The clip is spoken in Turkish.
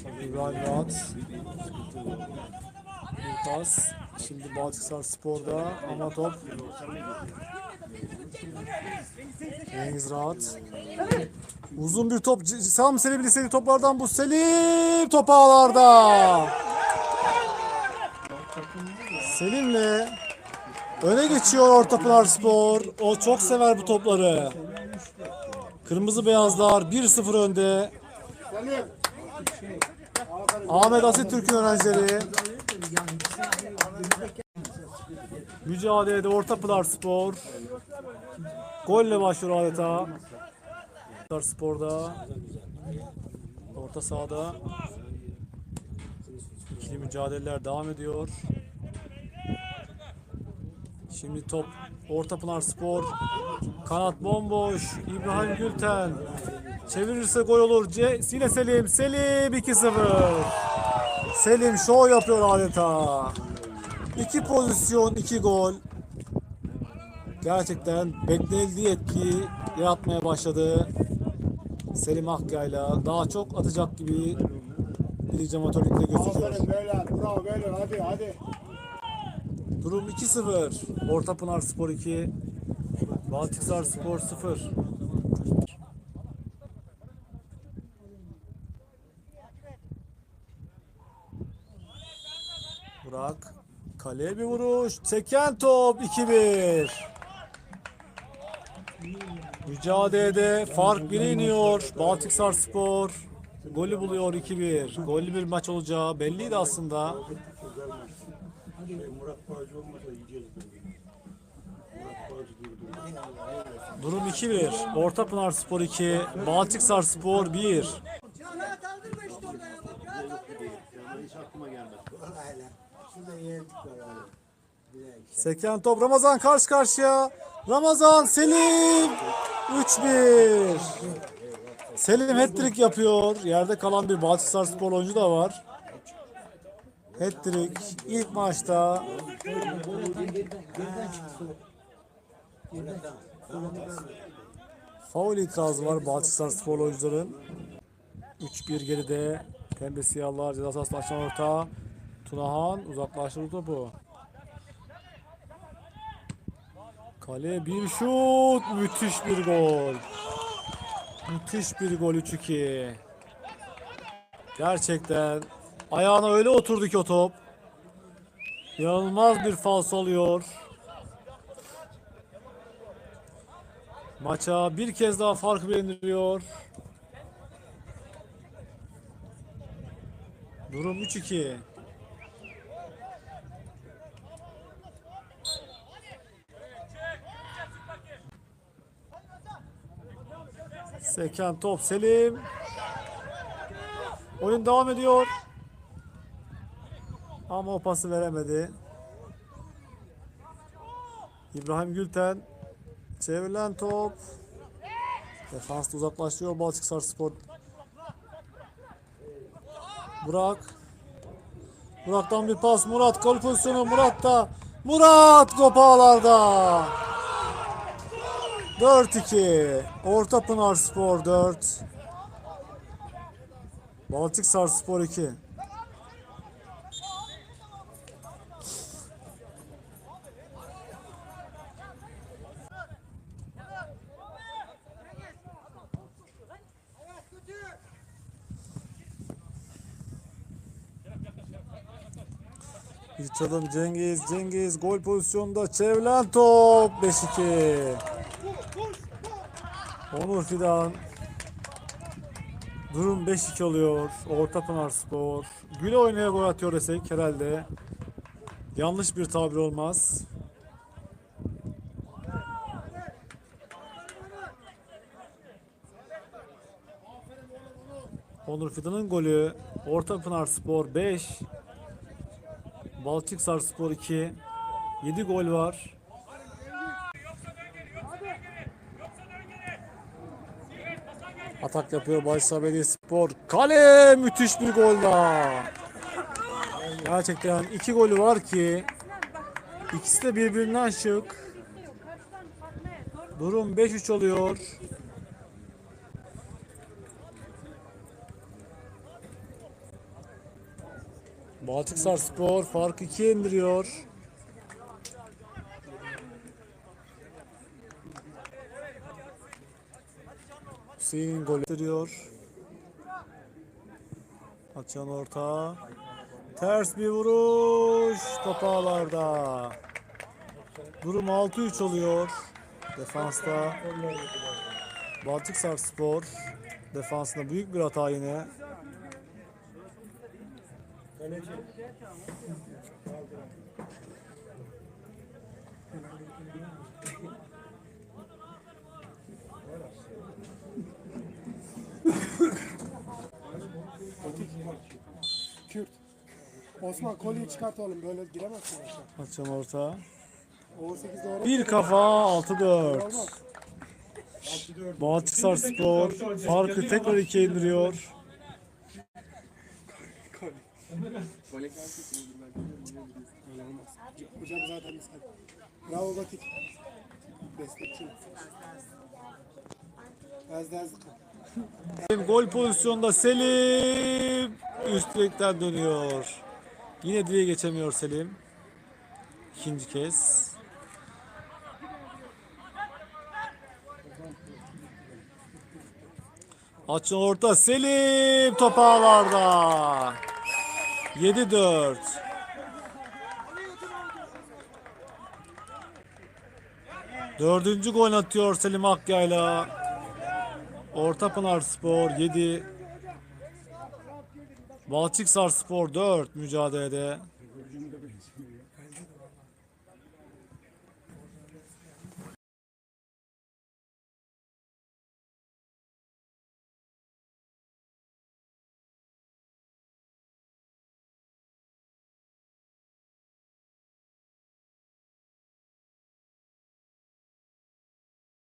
İbrahim Rahat. Pas. Şimdi Balçıksar Spor'da ama top. Cengiz Rahat. Uzun bir top. Sam Selim'in istediği toplardan bu. Selim top ağlarda. Selim'le öne geçiyor Ortapınar Spor. O çok sever bu topları. Kırmızı beyazlar 1-0 önde. Ahmet Atatürk'ün öğrencileri. Mücadelede Ortapınar Spor. Golle başlıyor adeta. Ortapınar Spor'da. Orta sahada. İkili mücadeleler devam ediyor. Şimdi top Ortapınar Spor. Kanat bomboş. İbrahim Gülten. Çevirirse gol olur. C yine Selim. Selim 2-0. Selim şov yapıyor adeta. İki pozisyon, iki gol. Gerçekten beklenildiği etkiyi yaratmaya başladı. Selim Akkaya'yla daha çok atacak gibi bir amatörlükte gözüküyor. Bravo beyler. Hadi hadi. Durum 2-0. Ortapınar Spor 2. Balçıksar Spor 0. Burak. Kaleye bir vuruş. Çeken top 2-1. Mücadelede fark 1'e iniyor. Balçıksar Spor. Golü buluyor 2-1. Gollü bir maç olacağı belliydi aslında. Durum 2-1. Ortapınar Spor 2, Balçıksar Spor 1. Rahat aldırma işte orada ya. Şurada. Seken top Ramazan karşı karşıya. Ramazan Selim 3-1. Selim hat-trick yapıyor. Yerde kalan bir Balçıksar Spor oyuncu da var. Hat-trick ilk maçta faul itirazı var Balçıksar Spor oyuncuların. 3-1 geride. Pembe siyahlar ceza sahasına açan orta. Tunahan uzaklaştırdı topu. Kale bir şut. Müthiş bir gol. Müthiş bir gol 3-2. Gerçekten ayağına öyle oturdu ki o top. İnanılmaz bir fals oluyor. Maça bir kez daha farkı indiriyor. Durum 3-2. Seken top Selim. Oyun devam ediyor. Ama o pası veremedi. İbrahim Gülten. Çevrilen top. Defans uzaklaştırıyor Balçıksar Spor. Burak. Burak'tan bir pas. Murat gol pozisyonu. Murat da. Murat Gopağlar'da. 4-2. Orta Pınar Spor 4. Balçıksar Spor 2. Bir Cengiz. Cengiz gol pozisyonunda çevrilen top 5-2. Onur Fidan. Durum 5-2 oluyor. Orta Pınar Spor. Güle oynaya gol atıyor desek herhalde. Yanlış bir tabir olmaz. Onur Fidan'ın golü. Orta Pınar Spor 5. Balçıksar Spor 2. 7 gol var. Atak yapıyor Başsa Spor. Kale müthiş bir gol daha. Gerçekten iki golü var ki ikisi de birbirinden şık. Durum 5-3 oluyor. Baltıksar Spor farkı 2'ye indiriyor. Hüseyin gol attırıyor. Açan orta. Ters bir vuruş. Top ağlarda. Durum 6-3 oluyor. Defansta. Baltıksar Spor. Defansında büyük bir hata yine. Kürt. Osman kolyeyi çıkart oğlum böyle giremezsin. Açan orta. 18 doğru. Bir kafa 6-4. Baltıksar Spor farkı tekrar 2'ye indiriyor. Öyle olmaz. Hocam zaten misal. Bravo Batik. Destekçi. Az daha zıkı. Gol pozisyonda Selim üst dönüyor. Yine direğe geçemiyor Selim. İkinci kez. Açın orta Selim top ağlarda. 7-4. Dördüncü gol atıyor Selim Akyayla. Ortapınar Spor 7. Balçıksar Spor 4 mücadelede.